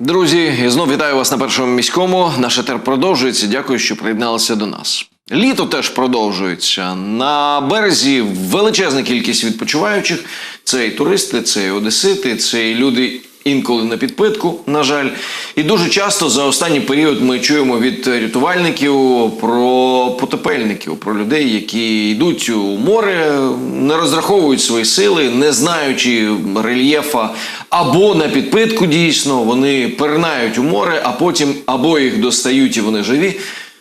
Друзі, і знов вітаю вас на першому міському. Наш етер продовжується. Дякую, що приєдналися до нас. Літо теж продовжується. На березі величезна кількість відпочиваючих. Це і туристи, це і одесити, це і люди інколи на підпитку, на жаль. І дуже часто за останній період ми чуємо від рятувальників про потопельників, про людей, які йдуть у море, не розраховують свої сили, не знаючи рельєфа, або на підпитку дійсно вони перенають у море, а потім або їх достають і вони живі.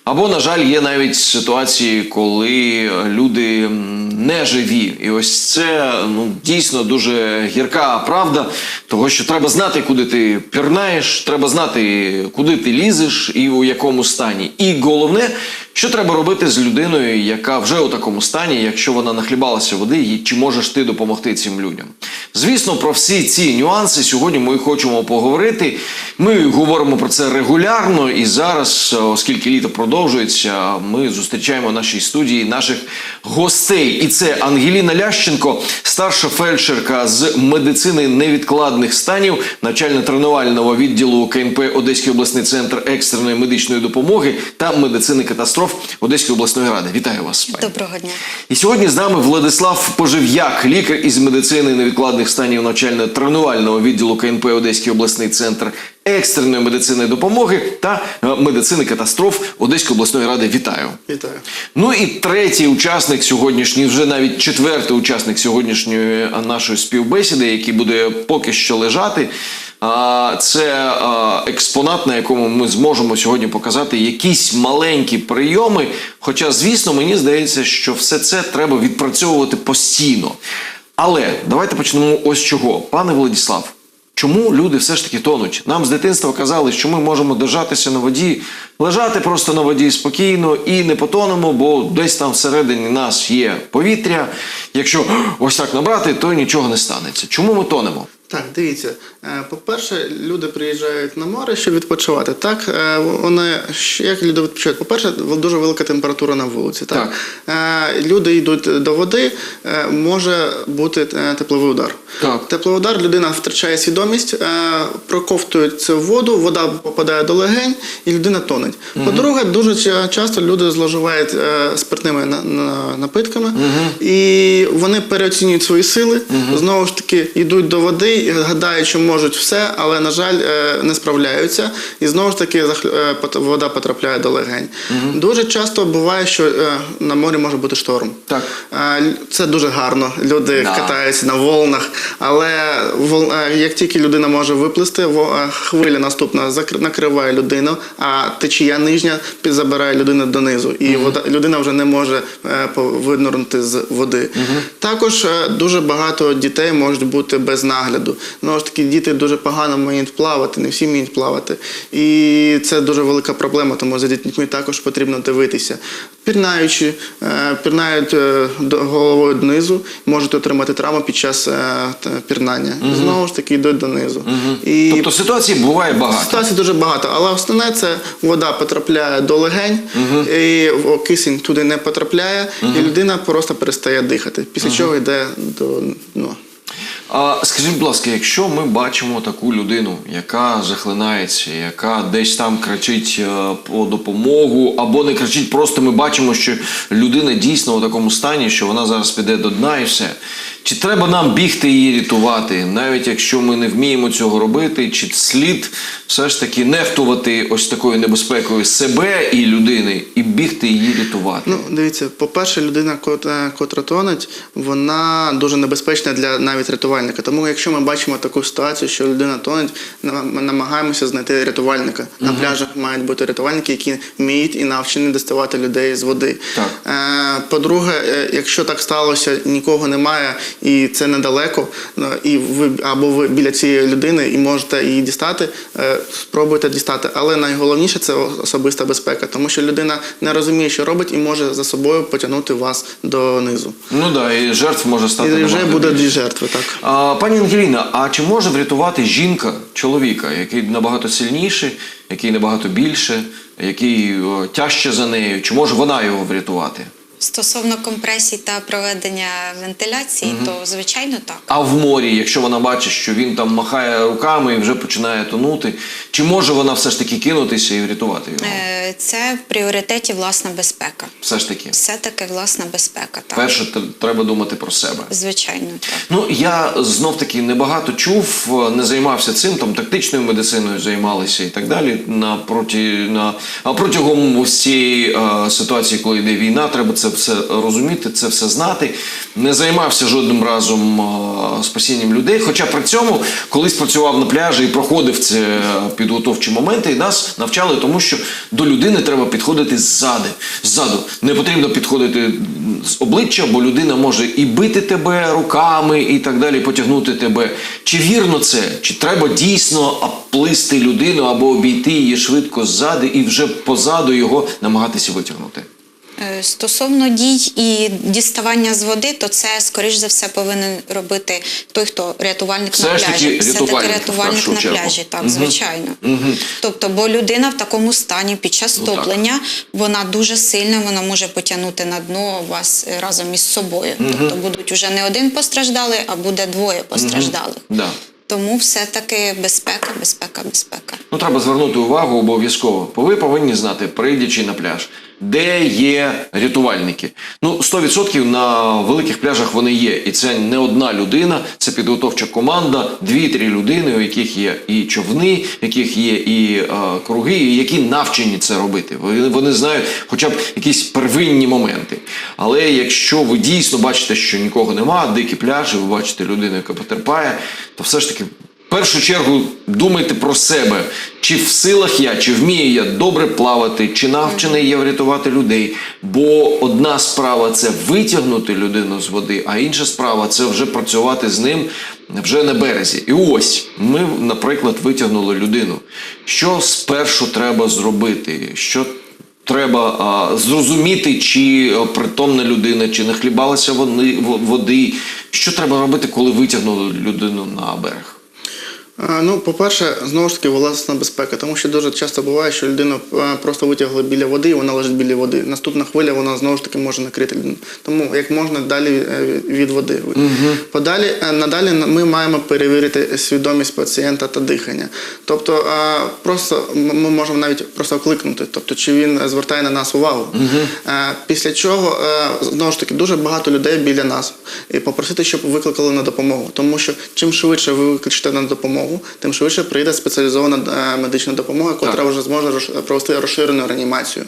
Або, на жаль, є навіть ситуації, коли люди м, не живі. І ось це ну, дійсно дуже гірка правда, того що треба знати, куди ти пірнаєш, треба знати, куди ти лізеш і у якому стані. І головне, що треба робити з людиною, яка вже у такому стані, якщо вона нахлібалася води, і чи можеш ти допомогти цим людям? Звісно, про всі ці нюанси сьогодні ми хочемо поговорити. Ми говоримо про це регулярно, і зараз, оскільки літо продовжується, ми зустрічаємо в нашій студії наших гостей. І це Ангеліна Лященко, старша фельдшерка з медицини невідкладних станів, навчально-тренувального відділу КНП Одеський обласний центр екстреної медичної допомоги та медицини катастроф Одеської обласної ради. Вітаю вас. пані. Доброго дня. І сьогодні з нами Владислав Пожив'як, лікар із медицини невідкладних станів навчально-тренувального відділу КНП Одеський обласний центр екстреної медицини допомоги та е, медицини катастроф Одеської обласної ради. Вітаю. Вітаю. Ну і третій учасник сьогоднішньої, вже навіть четвертий учасник сьогоднішньої нашої співбесіди, який буде поки що лежати. Це експонат, на якому ми зможемо сьогодні показати якісь маленькі прийоми. Хоча, звісно, мені здається, що все це треба відпрацьовувати постійно. Але давайте почнемо ось чого. Пане Владіслав, Чому люди все ж таки тонуть? Нам з дитинства казали, що ми можемо держатися на воді, лежати просто на воді спокійно і не потонемо, бо десь там всередині нас є повітря. Якщо ось так набрати, то нічого не станеться. Чому ми тонемо? Так, дивіться. Е, По-перше, люди приїжджають на море, щоб відпочивати. Так, е, вони як люди відпочивають? По-перше, дуже велика температура на вулиці. Так, Е, люди йдуть до води, може бути тепловий удар. Так. Тепловий удар, людина втрачає свідомість, проковтується в воду, вода попадає до легень, і людина тонеть. По-друге, дуже часто люди зловживають спиртними на- на- напитками, і вони переоцінюють свої сили. Знову ж таки, йдуть до води, і гадають, що можуть все, але на жаль, е, не справляються. І знову ж таки е, вода потрапляє до легень. Дуже часто буває, що е, на морі може бути шторм. Так. Це дуже гарно. Люди Да. катаються на волнах, але як тільки людина може виплисти, хвиля наступна накриває людину, а течія нижня забирає людину донизу, і вода людина вже не може винурнути з води. Також е, дуже багато дітей можуть бути без нагляду. Знову ж таки, діти дуже погано вміють плавати, не всі вміють плавати. І це дуже велика проблема, тому за дітьми також потрібно дивитися. Пірнаючи, е, пірнають е, головою донизу, можуть отримати травму під час е, пірнання. Знову ж таки йдуть донизу. І Тобто ситуацій буває багато. Ситуацій дуже багато, але основне це вода потрапляє до легень, і кисень туди не потрапляє, і людина просто перестає дихати. Після чого йде до ну, А скажіть, будь ласка, якщо ми бачимо таку людину, яка захлинається, яка десь там кричить е, по допомогу, або не кричить, просто ми бачимо, що людина дійсно у такому стані, що вона зараз піде до дна і все. Чи треба нам бігти її рятувати, навіть якщо ми не вміємо цього робити, чи слід все ж таки нехтувати ось такою небезпекою себе і людини, і бігти її рятувати? Ну, дивіться, по-перше, людина, котра, котра тонеть, вона дуже небезпечна для навіть рятувальника. Тому якщо ми бачимо таку ситуацію, що людина тонеть, ми намагаємося знайти рятувальника. На пляжах мають бути рятувальники, які вміють і навчені доставати людей з води. Так. Е, По-друге, е, якщо так сталося, нікого немає і це недалеко, ну, і ви або ви біля цієї людини і можете її дістати, е, спробуйте дістати. Але найголовніше це особиста безпека, тому що людина не розуміє, що робить, і може за собою потягнути вас донизу. Ну так, да, і жертв може стати І вже буде дві жертви, так. Пані Ангеліна, а чи може врятувати жінка чоловіка, який набагато сильніший, який набагато більше, який тяжче за нею? Чи може вона його врятувати? Стосовно компресій та проведення вентиляції, то звичайно так. А в морі, якщо вона бачить, що він там махає руками і вже починає тонути, чи може вона все ж таки кинутися і врятувати його? Е, Це в пріоритеті власна безпека. Все ж таки, Все-таки власна безпека. Так. перше треба думати про себе. Звичайно, так. Ну я знов таки небагато чув, не займався цим, там тактичною медициною займалися і так далі. На проті на протягом ось цієї е, ситуації, коли йде війна, треба це все розуміти, це все знати. Не займався жодним разом спасінням людей. Хоча при цьому колись працював на пляжі і проходив ці підготовчі моменти, і нас навчали тому, що до людини треба підходити ззади. Ззаду не потрібно підходити з обличчя, бо людина може і бити тебе руками, і так далі, потягнути тебе. Чи вірно це? Чи треба дійсно оплисти людину або обійти її швидко ззади і вже позаду його намагатися витягнути? Е, Стосовно дій і діставання з води, то це скоріш за все повинен робити той, хто рятувальник Все на пляжі. Все-таки рятувальник, в рятувальник на чергу. пляжі, так, Мгм. звичайно. Тобто, бо людина в такому стані під час Ну, так. топлення, вона дуже сильна, вона може потягнути на дно вас е, разом із собою. Тобто будуть вже не один постраждалий, а буде двоє постраждалих. Да. Тому все-таки безпека, безпека, безпека. Ну, треба звернути увагу обов'язково. Бо ви повинні знати, прийдячи на пляж, де є рятувальники. Ну, 100% на великих пляжах вони є. І це не одна людина, це підготовча команда, дві-три людини, у яких є і човни, в яких є і е, круги, і які навчені це робити. Вони, вони знають хоча б якісь первинні моменти. Але якщо ви дійсно бачите, що нікого нема, дикі пляжі, ви бачите людину, яка потерпає, то все ж таки в першу чергу думайте про себе, чи в силах я, чи вмію я добре плавати, чи навчений я врятувати людей. Бо одна справа це витягнути людину з води, а інша справа це вже працювати з ним вже на березі. І ось ми, наприклад, витягнули людину. Що спершу треба зробити? Що Треба а, зрозуміти, чи притомна людина, чи не хлібалася вони, води. Що треба робити, коли витягнули людину на берег? Ну, по-перше, знову ж таки, власна безпека, тому що дуже часто буває, що людину просто витягли біля води, і вона лежить біля води. Наступна хвиля вона знову ж таки може накрити людину. Тому як можна далі е, від води. Подалі е, надалі ми маємо перевірити свідомість пацієнта та дихання. Тобто, просто ми можемо навіть просто кликнути, тобто чи він звертає на нас увагу. Е, Після чого е, знову ж таки дуже багато людей біля нас і попросити, щоб викликали на допомогу, тому що чим швидше ви викличете на допомогу, тим швидше прийде спеціалізована е, медична допомога, яка вже зможе провести розширену реанімацію.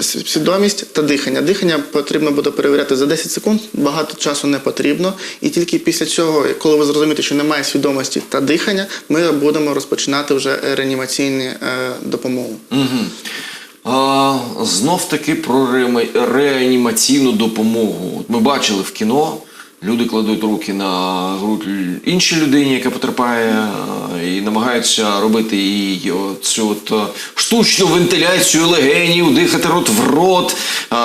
С- Свідомість та дихання. Дихання потрібно буде перевіряти за 10 секунд, багато часу не потрібно. І тільки після цього, коли ви зрозумієте, що немає свідомості та дихання, ми будемо розпочинати вже реанімаційну е, допомогу. А, знов таки про реанімаційну допомогу. От ми бачили в кіно. Люди кладуть руки на грудь іншій людині, яка потерпає, і намагаються робити їй цю от штучну вентиляцію легенів, дихати рот в рот,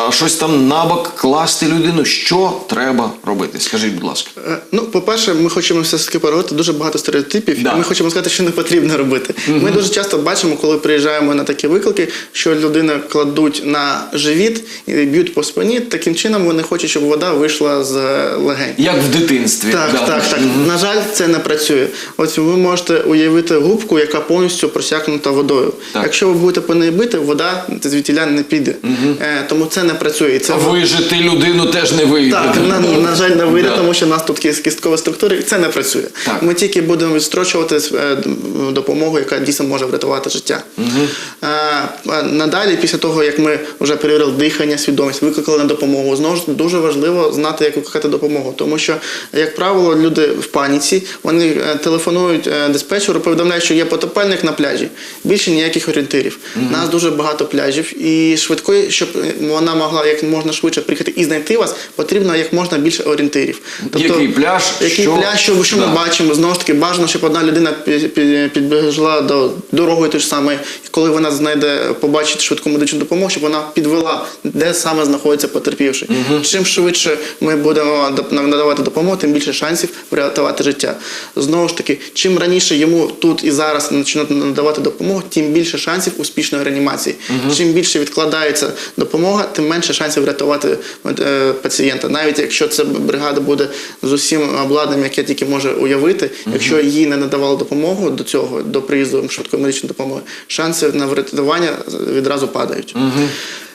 щось там набок класти людину. Що треба робити? Скажіть, будь ласка. Е, Ну, по-перше, ми хочемо все ж таки переговорити дуже багато стереотипів, Да. і ми хочемо сказати, що не потрібно робити. Ми дуже часто бачимо, коли приїжджаємо на такі виклики, що людина кладуть на живіт і б'ють по спині. Таким чином вони хочуть, щоб вода вийшла з е, легень. Як в дитинстві. Так, да. так, так. На жаль, це не працює. Ось ви можете уявити губку, яка повністю просякнута водою. Так. Якщо ви будете по неї бити, вода звідтіля не піде. Е, тому це не працює. І це Вижити людину теж не вийде. так, на, на жаль, не вийде, Да. тому що в нас тут кіс- кісткова структура, і це не працює. Так. Ми тільки будемо відстрочувати е, допомогу, яка дійсно може врятувати життя. Е, надалі, після того, як ми вже перевірили дихання, свідомість, викликали на допомогу, знову ж дуже важливо знати, як викликати допомогу. Тому що, як правило, люди в паніці, вони е, телефонують е, диспетчеру, повідомляють, що є потопельник на пляжі. Більше ніяких орієнтирів. У нас дуже багато пляжів, і швидкої, щоб вона могла як можна швидше приїхати і знайти вас, потрібно як можна більше орієнтирів. Який пляж, Який що- пляж, що, що Да. ми бачимо, знову ж таки, бажано, щоб одна людина пі- пі- підбігла до дорогою той ж самої, коли вона знайде, побачить швидку медичну допомогу, щоб вона підвела, де саме знаходиться потерпівший. Чим швидше ми будемо надавати допомогу, тим більше шансів врятувати життя. Знову ж таки, чим раніше йому тут і зараз почнуть надавати допомогу, тим більше шансів успішної реанімації. Чим більше відкладається допомога, тим менше шансів врятувати е, пацієнта. Навіть якщо ця бригада буде з усім обладнанням, яке тільки може уявити, якщо їй не надавали допомогу до цього, до приїзду швидкої медичної допомоги, шанси на врятування відразу падають.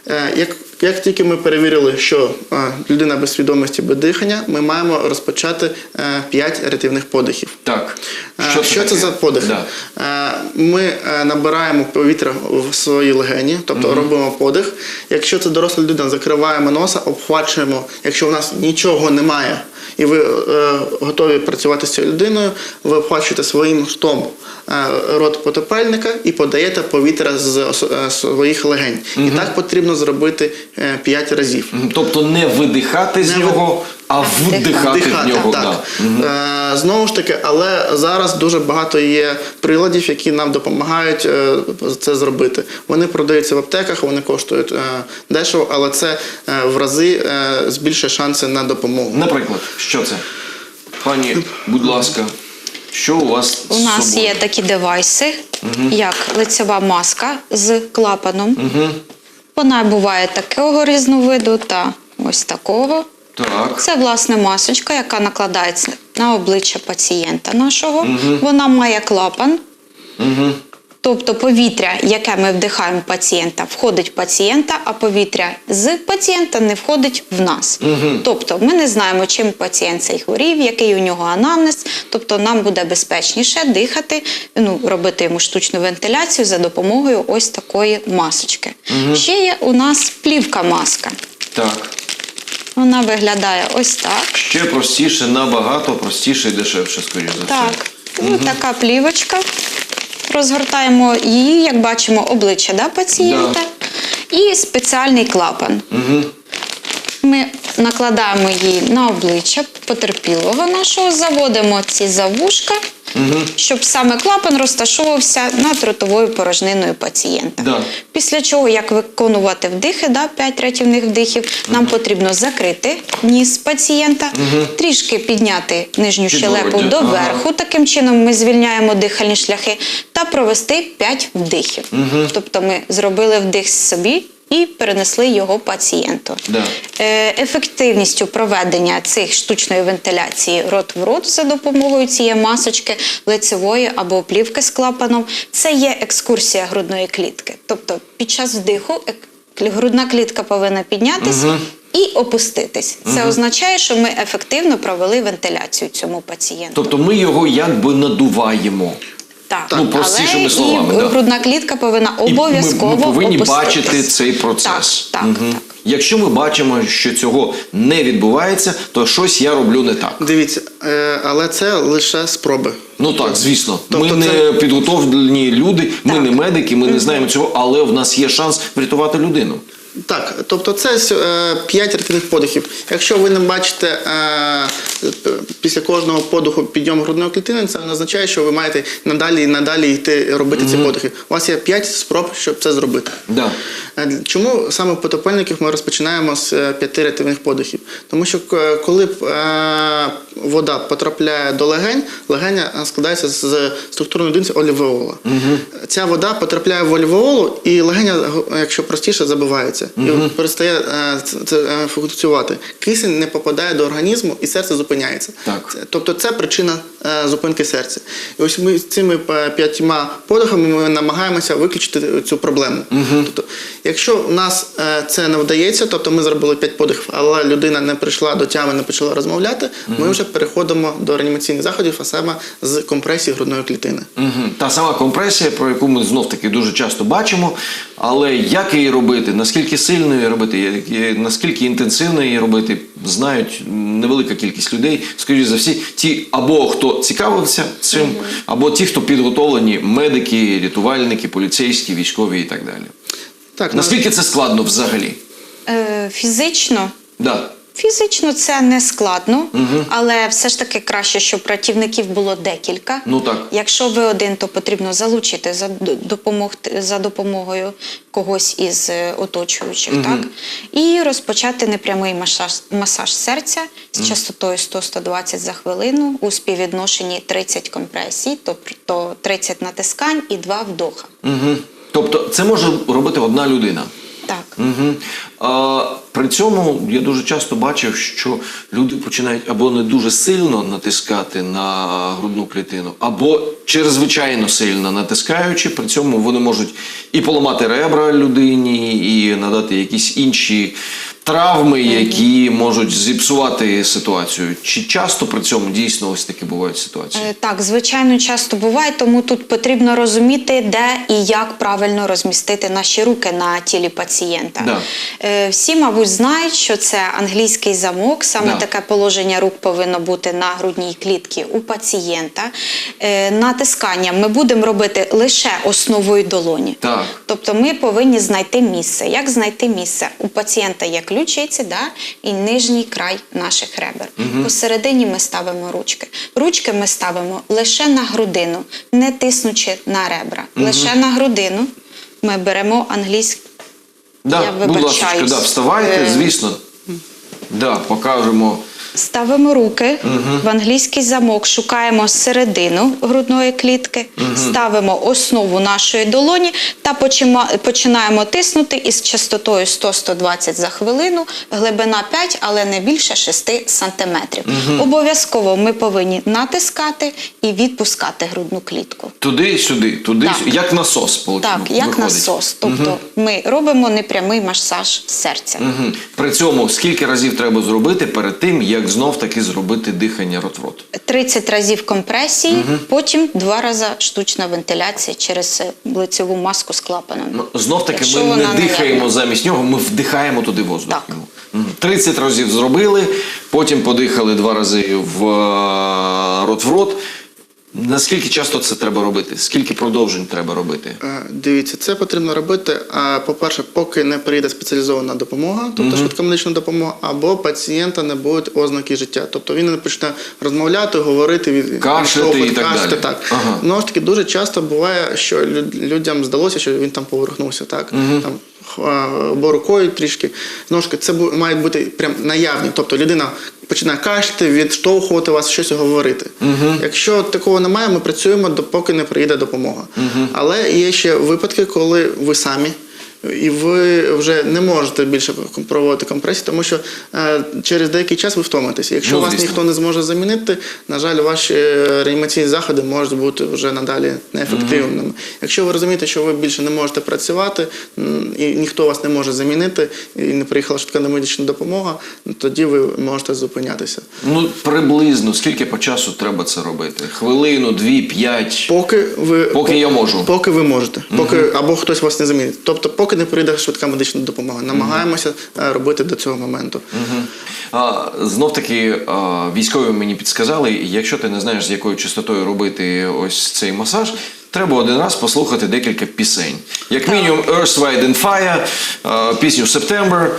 Е, Як, як тільки ми перевірили, що е, людина без свідомості, без дихання, ми маємо розпочати 5 рятівних подихів. Так. Що, що це таке? за подихи? Да. Е, Ми е, набираємо повітря в свої легені, тобто робимо подих. Якщо це доросла людина, закриваємо носа, обхвачуємо. Якщо у нас нічого немає, і ви е, готові працювати з цією людиною, ви обхвачуєте своїм штом е, рот потопельника і подаєте повітря з е, своїх легень. І так потрібно зробити 5 разів. Тобто не видихати з Не нього, а вдихати в нього. так. Да. Е, знову ж таки, але зараз дуже багато є приладів, які нам допомагають е, це зробити. Вони продаються в аптеках, вони коштують е, дешево, але це е, в рази е, збільшує шанси на допомогу. Наприклад, що це? Пані, будь ласка, що у вас У з нас собою? є такі девайси, як лицева маска з клапаном. Вона буває такого різновиду та ось такого. Так. Це власне масочка, яка накладається на обличчя пацієнта нашого. Вона має клапан. Тобто повітря, яке ми вдихаємо пацієнта, входить в пацієнта, а повітря з пацієнта не входить в нас. Тобто ми не знаємо, чим пацієнт цей хворів, який у нього анамнез. Тобто нам буде безпечніше дихати, ну, робити йому штучну вентиляцію за допомогою ось такої масочки. Ще є у нас плівка маска. Так. Вона виглядає ось так. Ще простіше, набагато простіше і дешевше, скоріш за все. Так, ну, така плівочка. Розгортаємо її, як бачимо, обличчя да, пацієнта. І спеціальний клапан. Ми накладаємо її на обличчя потерпілого нашого, заводимо ці завушка, щоб саме клапан розташовувався над ротовою порожниною пацієнта. Да. Після чого, як виконувати вдихи, да, 5 рятівних вдихів, нам потрібно закрити ніс пацієнта, трішки підняти нижню щелепу Підбороддя, до ага. Таким чином ми звільняємо дихальні шляхи та провести 5 вдихів. Тобто ми зробили вдих собі і перенесли його пацієнту. Да. Е, Ефективністю проведення цих штучної вентиляції рот в рот за допомогою цієї масочки лицевої або плівки з клапаном це є екскурсія грудної клітки. Тобто під час вдиху грудна клітка повинна піднятися. І опуститись. Це означає, що ми ефективно провели вентиляцію цьому пацієнту. Тобто ми його якби надуваємо. Так, Ну, простішими але словами, і да. грудна клітка повинна обов'язково ми, ми повинні опуститись. бачити цей процес. Так, так, Мгм. так. Якщо ми бачимо, що цього не відбувається, то щось я роблю не так. Дивіться, е, але це лише спроби. Ну так, звісно. Тобто ми це- не підготовлені люди, ми Так. не медики, ми не знаємо цього, але в нас є шанс врятувати людину. Так, тобто це е, 5 рятівних подихів. Якщо ви не бачите е, після кожного подиху підйом грудної клітини, це не означає, що ви маєте надалі і надалі йти робити ці подихи. У вас є 5 спроб, щоб це зробити. Да. Е, Чому саме в потопельників ми розпочинаємо з е, п'яти рятівних подихів? Тому що е, коли е, вода потрапляє до легень, легеня е, складається з структурної одиниці олівеола. Ця вода потрапляє в олівеолу, і легеня, е, якщо простіше, забивається і перестає е, це- е, функціонувати. Кисень не попадає до організму, і серце зупиняється. Так. Тобто це причина зупинки серця. І ось ми з цими е, п'ятьма подихами ми намагаємося виключити цю проблему. Тобто, якщо у нас е, це не вдається, тобто ми зробили п'ять подихів, але людина не прийшла до тями, не почала розмовляти, ми вже переходимо до реанімаційних заходів, а саме з компресії грудної клітини. Мгм. Та сама компресія, про яку ми знов таки дуже часто бачимо. Але як її робити, наскільки сильно її робити, наскільки інтенсивно її робити, знають невелика кількість людей. Скоріше за всі, ті або хто цікавився цим, або ті, хто підготовлені, медики, рятувальники, поліцейські, військові і так далі. Так, ну, Наскільки це складно взагалі? Е, фізично Да. Фізично це не складно, але все ж таки краще, щоб працівників було декілька. Ну так. Якщо ви один, то потрібно залучити за допомогти за допомогою когось із е, оточуючих, так і розпочати непрямий масаж, масаж серця з частотою 100-120 за хвилину у співвідношенні 30 компресій, тобто 30 натискань і 2 вдоха. Угу. Тобто це може робити одна людина. Так. Угу. А, при цьому я дуже часто бачив, що люди починають або не дуже сильно натискати на грудну клітину, або чрезвичайно сильно натискаючи. При цьому вони можуть і поламати ребра людині, і надати якісь інші травми, які можуть зіпсувати ситуацію. Чи часто при цьому дійсно ось такі бувають ситуації? Е, Так, звичайно, часто буває, тому тут потрібно розуміти, де і як правильно розмістити наші руки на тілі пацієнта. Да. Е, Всі, мабуть, знають, що це англійський замок. Саме Да. таке положення рук повинно бути на грудній клітці у пацієнта. Е, Натискання ми будемо робити лише основою долоні. Так. Тобто ми повинні знайти місце. Як знайти місце? У пацієнта є ключиці да, і нижній край наших ребер. Посередині ми ставимо ручки. Ручки ми ставимо лише на грудину, не тиснучи на ребра. Лише на грудину ми беремо англійську. Да, Я будь ласка, да, вставайте, Е, звісно. Да, покажемо. Ставимо руки в англійський замок, шукаємо середину грудної клітки, ставимо основу нашої долоні та починаємо тиснути із частотою 100-120 за хвилину, глибина 5, але не більше 6 сантиметрів. Обов'язково ми повинні натискати і відпускати грудну клітку. Туди, сюди, туди, Так. сюди. як насос. полу- Так, як виходить. насос. Тобто ми робимо непрямий масаж серця. Мгм. При цьому скільки разів треба зробити перед тим, як знов таки зробити дихання рот-в-рот? 30 разів компресії, потім два рази штучна вентиляція через е, лицеву маску з клапаном. Ну, знов таки Якщо ми не дихаємо не замість нього, ми вдихаємо туди воздух. Так. 30 разів зробили, потім подихали два рази в е, рот в рот. Наскільки часто це треба робити? Скільки продовжень треба робити? Е, Дивіться, це потрібно робити. А по-перше, поки не прийде спеціалізована допомога, тобто швидка медична допомога, або пацієнта не будуть ознаки життя. Тобто він не почне розмовляти, говорити, від Кашляти і так кашляти, далі. Так Ага. знову ж таки, дуже часто буває, що людям здалося, що він там поверхнувся, так там. Або рукою трішки. Знову ж таки, це мають бути прям наявні. Тобто людина починає кашляти, відштовхувати вас, щось говорити. Якщо такого немає, ми працюємо допоки не приїде допомога. Але є ще випадки, коли ви самі. І ви вже не можете більше проводити компресії, тому що е, через деякий час ви втомитеся. Якщо Ну, вас звісно. ніхто не зможе замінити, на жаль, ваші е, реанімаційні заходи можуть бути вже надалі неефективними. Якщо ви розумієте, що ви більше не можете працювати, і ніхто вас не може замінити, і не приїхала швидка медична допомога, ну, тоді ви можете зупинятися. Ну, приблизно скільки по часу треба це робити? Хвилину, дві, п'ять. Поки ви Поки я можу. Поки ви можете, поки або хтось вас не замінить. Тобто, поки не прийде швидка медична допомога, намагаємося е, робити до цього моменту. А, знов таки а, військові мені підсказали, якщо ти не знаєш, з якою частотою робити ось цей масаж. Треба один раз послухати декілька пісень. Як мінімум, Earth, Wind and Fire, пісню September.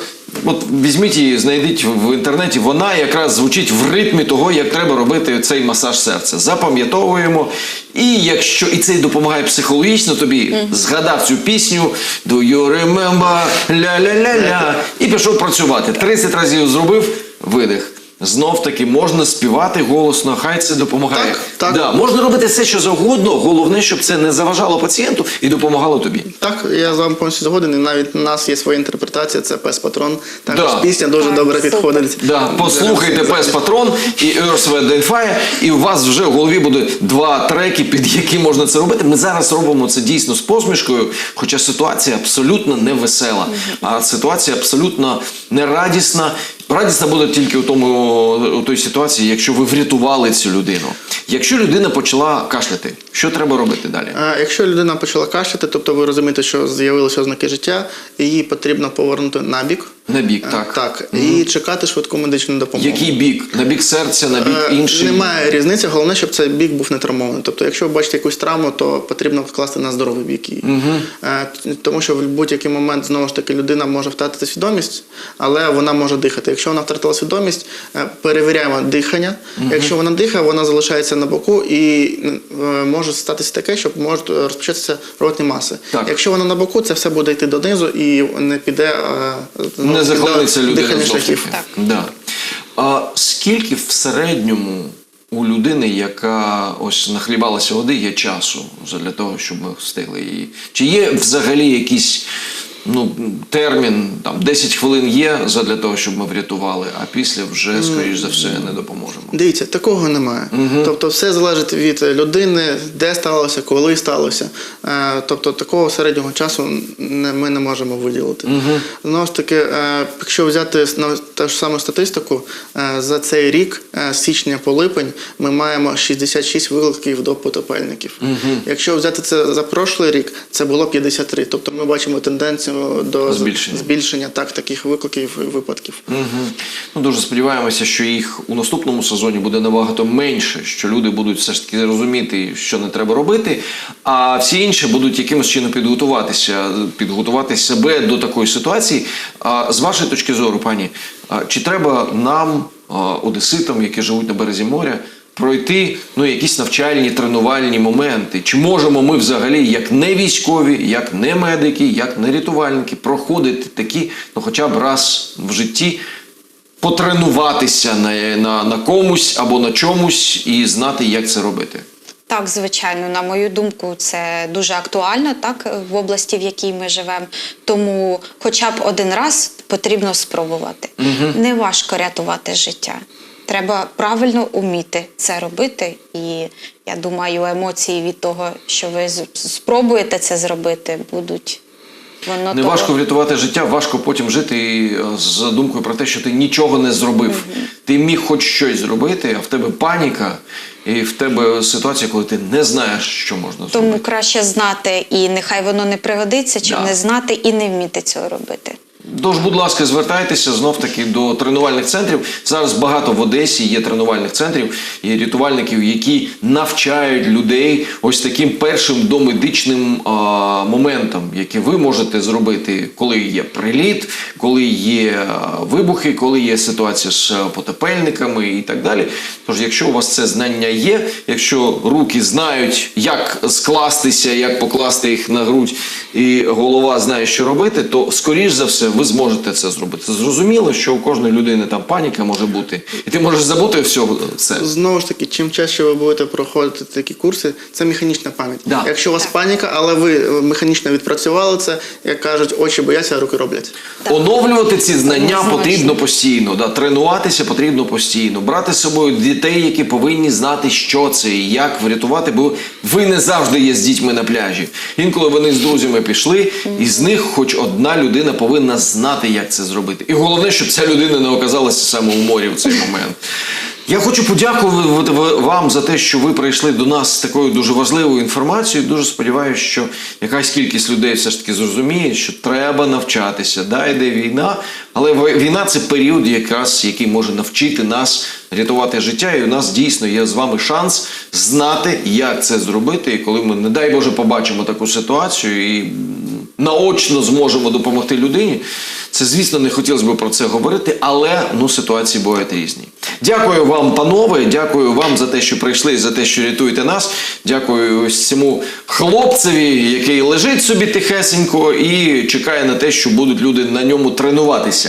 От візьміть її, знайдіть в інтернеті. Вона якраз звучить в ритмі того, як треба робити цей масаж серця. Запам'ятовуємо. І якщо і це допомагає психологічно тобі, згадав цю пісню Do you remember? Ля-ля-ля-ля. І пішов працювати. 30 разів зробив, видих. Знов таки можна співати голосно, хай це допомагає. Так, так. Да, можна робити все, що завгодно. Головне, щоб це не заважало пацієнту і допомагало тобі. Так, я з вами повністю згоден. І навіть у нас є своя інтерпретація, це пес патрон. Також Да. пісня дуже Так, добре супер. підходить. Да, послухайте пес патрон і Earth Wind and Fire, і у вас вже в голові буде два треки, під які можна це робити. Ми зараз робимо це дійсно з посмішкою, хоча ситуація абсолютно не весела, а ситуація абсолютно нерадісна. Радісна буде тільки у тому у той ситуації, якщо ви врятували цю людину. Якщо людина почала кашляти, що треба робити далі? Якщо людина почала кашляти, тобто ви розумієте, що з'явилися ознаки життя, її потрібно повернути на бік. На бік, Е, так. Так, і чекати швидку медичну допомогу. Який бік? На бік серця, на бік Е, інший? Немає різниці, головне, щоб цей бік був не травмований. Тобто, якщо ви бачите якусь травму, то потрібно вкласти на здоровий бік її. Е, т- Тому що в будь-який момент знову ж таки людина може втратити свідомість, але вона може дихати. Якщо вона втратила свідомість, е, перевіряємо дихання. Якщо вона дихає, вона залишається на боку і е, може статися таке, що можуть розпочатися ротні маси. Так. Якщо вона на боку, це все буде йти донизу і не піде ну, знову Не захопиться людина дихальних знов Да. А скільки в середньому у людини, яка ось нахлібалася води, є часу для того, щоб ми встигли її? Чи є взагалі якісь ну, термін там 10 хвилин є задля того, щоб ми врятували, а після вже, скоріш за все, не допоможемо. Дивіться, такого немає. Тобто, все залежить від людини, де сталося, коли сталося. Е, Тобто, такого середнього часу ми не можемо виділити. Знову ж таки, е, якщо взяти ту ж саму статистику, е, за цей рік, з січня по липень, ми маємо 66 викликів до потопельників. Якщо взяти це за прошлий рік, це було 53. Тобто ми бачимо тенденцію до Збільшення. збільшення так, таких викликів і випадків. Угу. Ну, дуже сподіваємося, що їх у наступному сезоні буде набагато менше, що люди будуть все ж таки розуміти, що не треба робити, а всі інші будуть якимось чином підготуватися, підготувати себе до такої ситуації. А з вашої точки зору, пані, чи треба нам, одеситам, які живуть на березі моря, пройти ну, якісь навчальні, тренувальні моменти? Чи можемо ми взагалі, як не військові, як не медики, як не рятувальники, проходити такі, ну хоча б раз в житті? потренуватися на, на, на комусь або на чомусь і знати, як це робити. Так, звичайно, на мою думку, це дуже актуально так в області, в якій ми живемо. Тому, хоча б один раз потрібно спробувати. Не важко рятувати життя. Треба правильно уміти це робити. І я думаю, емоції від того, що ви спробуєте це зробити, будуть воно Не того- важко врятувати життя, важко потім жити е, з думкою про те, що ти нічого не зробив. Ти міг хоч щось зробити, а в тебе паніка, і в тебе ситуація, коли ти не знаєш, що можна Тому зробити. краще знати, і нехай воно не пригодиться, чим Да. не знати і не вміти цього робити. Тож, будь ласка, звертайтеся знов таки до тренувальних центрів. Зараз багато в Одесі є тренувальних центрів, є рятувальників, які навчають людей ось таким першим домедичним а, моментам, які ви можете зробити, коли є приліт, коли є вибухи, коли є ситуація з а, потопельниками і так далі. Тож, якщо у вас це знання є, якщо руки знають, як скластися, як покласти їх на грудь, і голова знає, що робити, то скоріш за все ви зможете це зробити. Зрозуміло, що у кожної людини там паніка може бути, і ти можеш забути все це. Знову ж таки, чим чаще ви будете проходити такі курси, це механічна пам'ять. Да. Якщо у вас паніка, але ви е, механічно відпрацювали це, як кажуть, очі бояться, а руки роблять. Оновлювати ці знання Однозначно. потрібно постійно. Да, тренуватися потрібно постійно. Брати з собою дітей, які повинні знати, що це і як врятувати, бо ви не завжди є з дітьми на пляжі. Інколи вони з друзями пішли, і з них хоч одна людина повинна знати, як це зробити. І головне, щоб ця людина не оказалася саме у морі в цей момент. Я хочу подякувати вам за те, що ви прийшли до нас з такою дуже важливою інформацією. Дуже сподіваюся, що якась кількість людей все ж таки зрозуміє, що треба навчатися. Да, йде війна, але війна це період, якраз який може навчити нас рятувати життя. І у нас дійсно є з вами шанс знати, як це зробити. І коли ми, не дай Боже, побачимо таку ситуацію і наочно зможемо допомогти людині. Це, звісно, не хотілося б про це говорити, але ну ситуації бувають різні. Дякую вам, панове. Дякую вам за те, що прийшли, за те, що рятуєте нас. Дякую ось цьому хлопцеві, який лежить собі тихесенько і чекає на те, що будуть люди на ньому тренуватися.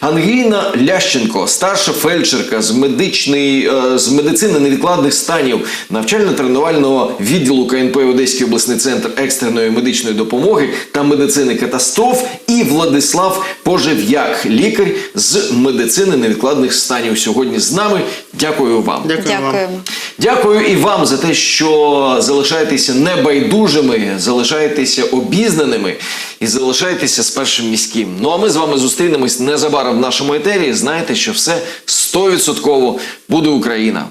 Ангеліна Лященко, старша фельдшерка з медичної е, з медицини невідкладних станів навчально-тренувального відділу КНП Одеський обласний центр екстреної медичної допомоги та медицини катастроф, і Владислав Пожив'як, лікар з медицини невідкладних станів. Сьогодні з нами. Дякую вам. Дякую вам. Дякую і вам за те, що залишаєтеся небайдужими, залишаєтеся обізнаними і залишаєтеся з першим міським. Ну а ми з вами зустрінемось незабаром в нашому етері. Знаєте, що все 100% буде Україна.